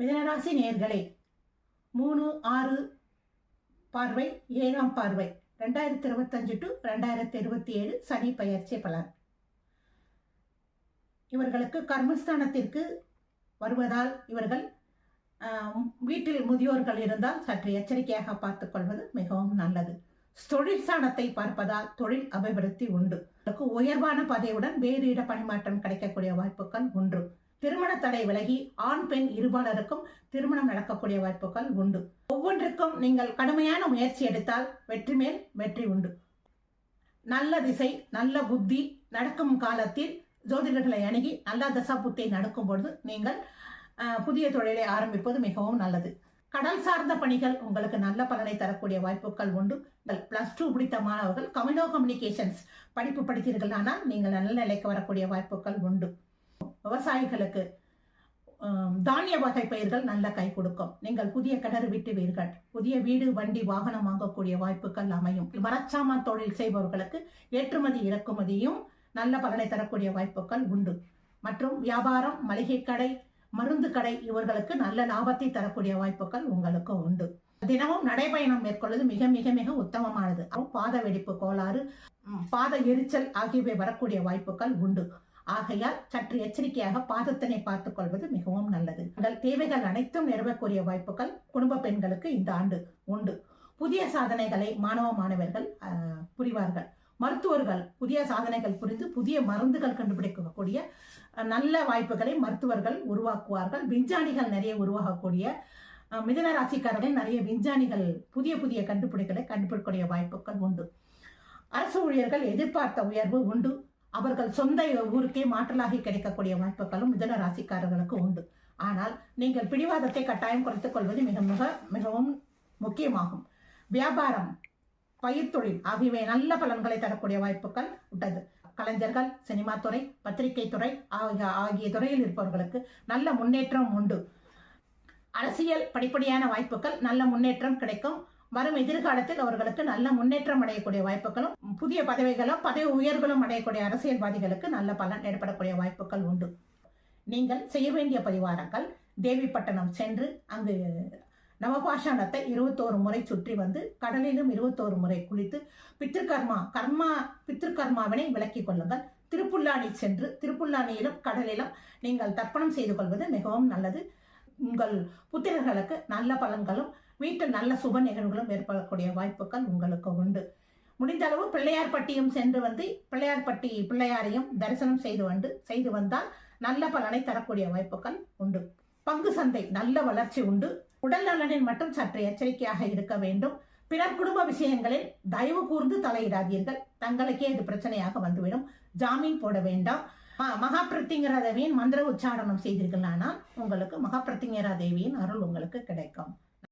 மிதனராசி நேர்களே மூணு ஆறு பார்வை ஏழாம் பார்வை. ரெண்டாயிரத்தி இருபத்தஞ்சு டு ரெண்டாயிரத்தி இருபத்தி ஏழு சனி பயிற்சி பலன். இவர்களுக்கு கர்மஸ்தானத்திற்கு வருவதால் இவர்கள் ஆஹ், வீட்டில் முதியோர்கள் இருந்தால் சற்று எச்சரிக்கையாக பார்த்துக் கொள்வது மிகவும் நல்லது. தொழில் ஸ்தானத்தை பார்ப்பதால் தொழில் அபிவிருத்தி உண்டு. உயர்வான பதவியுடன் வேறு இட பணிமாற்றம் கிடைக்கக்கூடிய வாய்ப்புகள் உண்டு. திருமண தடை விலகி ஆண் பெண் இருபாலருக்கும் திருமணம் நடக்கக்கூடிய வாய்ப்புகள் உண்டு. ஒவ்வொன்றுக்கும் நீங்கள் கடுமையான முயற்சி எடுத்தால் வெற்றி மேல் வெற்றி உண்டு. நல்ல திசை நல்ல புத்தி நடக்கும் காலத்தில் ஜோதிடர்களை அணுகி நல்ல தசா புத்தியை நடக்கும் பொழுது நீங்கள் புதிய தொழிலை ஆரம்பிப்பது மிகவும் நல்லது. கடல் சார்ந்த பணிகள் உங்களுக்கு நல்ல பலனை தரக்கூடிய வாய்ப்புகள் உண்டு. பிளஸ் டூ பிடித்த மாணவர்கள் கம்யூனோ கம்யூனிகேஷன்ஸ் படிப்பு படித்தீர்களானால் நீங்கள் நல்ல நிலைக்கு வரக்கூடிய வாய்ப்புகள் உண்டு. விவசாயிகளுக்கு தானிய வகை பயிர்கள் நல்ல கை கொடுக்கும். நீங்கள் புதிய கிணறு விட்டுவீர்கள். புதிய வீடு வண்டி வாகனம் வாங்கக்கூடிய வாய்ப்புகள் அமையும். மரச்சாமா தொழில் செய்பவர்களுக்கு ஏற்றுமதி இறக்குமதியும் நல்ல பலனை தரக்கூடிய வாய்ப்புகள் உண்டு. மற்றும் வியாபாரம் மளிகை கடை மருந்து கடை இவர்களுக்கு நல்ல லாபத்தை தரக்கூடிய வாய்ப்புகள் உங்களுக்கு உண்டு. தினமும் நடைபயணம் மேற்கொள்வது மிக மிக மிக உத்தமமானது. பாத வெடிப்பு கோளாறு பாத எரிச்சல் ஆகியவை வரக்கூடிய வாய்ப்புகள் உண்டு. ஆகையால் சற்று எச்சரிக்கையாக பாதத்தினை பார்த்துக் கொள்வது மிகவும் நல்லது. உங்கள் தேவைகள் அனைத்தும் நிறுவக்கூடிய வாய்ப்புகள் குடும்ப பெண்களுக்கு இந்த ஆண்டு உண்டு. புதிய சாதனைகளை மாணவ மாணவர்கள் புரிவார்கள். மருத்துவர்கள் புதிய சாதனைகள் புரிந்து புதிய மருந்துகள் கண்டுபிடிக்கக்கூடிய நல்ல வாய்ப்புகளை மருத்துவர்கள் உருவாக்குவார்கள். விஞ்ஞானிகள் நிறைய உருவாகக்கூடிய அஹ், மிதுன ராசிக்காரர்கள் நிறைய விஞ்ஞானிகள் புதிய புதிய கண்டுபிடிப்புகளை கண்டுபிடிக்கக்கூடிய வாய்ப்புகள் உண்டு. அரசு ஊழியர்கள் எதிர்பார்த்த உயர்வு உண்டு. அவர்கள் சொந்த ஊருக்கே மாற்றலாகி கிடைக்கக்கூடிய வாய்ப்புகளும் மிதன ராசிக்காரர்களுக்கு உண்டு. ஆனால் நீங்கள் பிடிவாதத்தை கட்டாயம் குறைத்துக் கொள்வது மிக மிக மிகவும் முக்கியமாகும். வியாபாரம் பயிர் தொழில் ஆகியவை நல்ல பலன்களை தரக்கூடிய வாய்ப்புகள் உள்ளது கலைஞர்கள் சினிமா துறை பத்திரிகை துறை ஆகிய ஆகிய துறையில் இருப்பவர்களுக்கு நல்ல முன்னேற்றம் உண்டு. அரசியல் படிப்படியான வாய்ப்புகள் நல்ல முன்னேற்றம் கிடைக்கும். வரும் எதிர்காலத்தில் அவர்களுக்கு நல்ல முன்னேற்றம் அடையக்கூடிய வாய்ப்புகளும் புதிய பதவிகளும் பதவி உயர்களும் அடையக்கூடிய அரசியல்வாதிகளுக்கு நல்ல பலன் ஏற்படக்கூடிய வாய்ப்புகள் உண்டு. நீங்கள் செய்ய வேண்டிய பரிவாரங்கள் தேவிப்பட்டணம் சென்று அங்கு நவபாஷாணத்தை இருபத்தோரு முறை சுற்றி வந்து கடலிலும் இருபத்தோரு முறை குளித்து பித்திருக்கர்மா கர்மா பித்திருக்கர்மாவினை விலக்கிக் கொள்ளுங்கள். திருப்புல்லாணி சென்று திருப்புல்லாணியிலும் கடலிலும் நீங்கள் தர்ப்பணம் செய்து கொள்வது மிகவும் நல்லது. உங்கள் புத்திரர்களுக்கு நல்ல பலன்களும் வீட்டில் நல்ல சுப நிகழ்வுகளும் ஏற்படக்கூடிய வாய்ப்புகள் உங்களுக்கு உண்டு. முடிந்த அளவு பிள்ளையார்பட்டியும் சென்று வந்து பிள்ளையார்பட்டி பிள்ளையாரையும் தரிசனம் செய்து வந்து செய்து வந்தால் நல்ல பலனை தரக்கூடிய வாய்ப்புகள் உண்டு. பங்கு சந்தை நல்ல வளர்ச்சி உண்டு. உடல் நலனில் மட்டும் சற்று எச்சரிக்கையாக இருக்க வேண்டும். பிறர் குடும்ப விஷயங்களில் தயவு கூர்ந்து தலையிடாதீர்கள். தங்களுக்கே இது பிரச்சனையாக வந்துவிடும். ஜாமீன் போட வேண்டாம். ம- மகாபிரத்திங்கரா தேவியின் மந்திர உச்சாரணம் செய்தீர்களானால் உங்களுக்கு மகாபிரத்திங்கரா தேவியின் அருள் உங்களுக்கு கிடைக்கும்.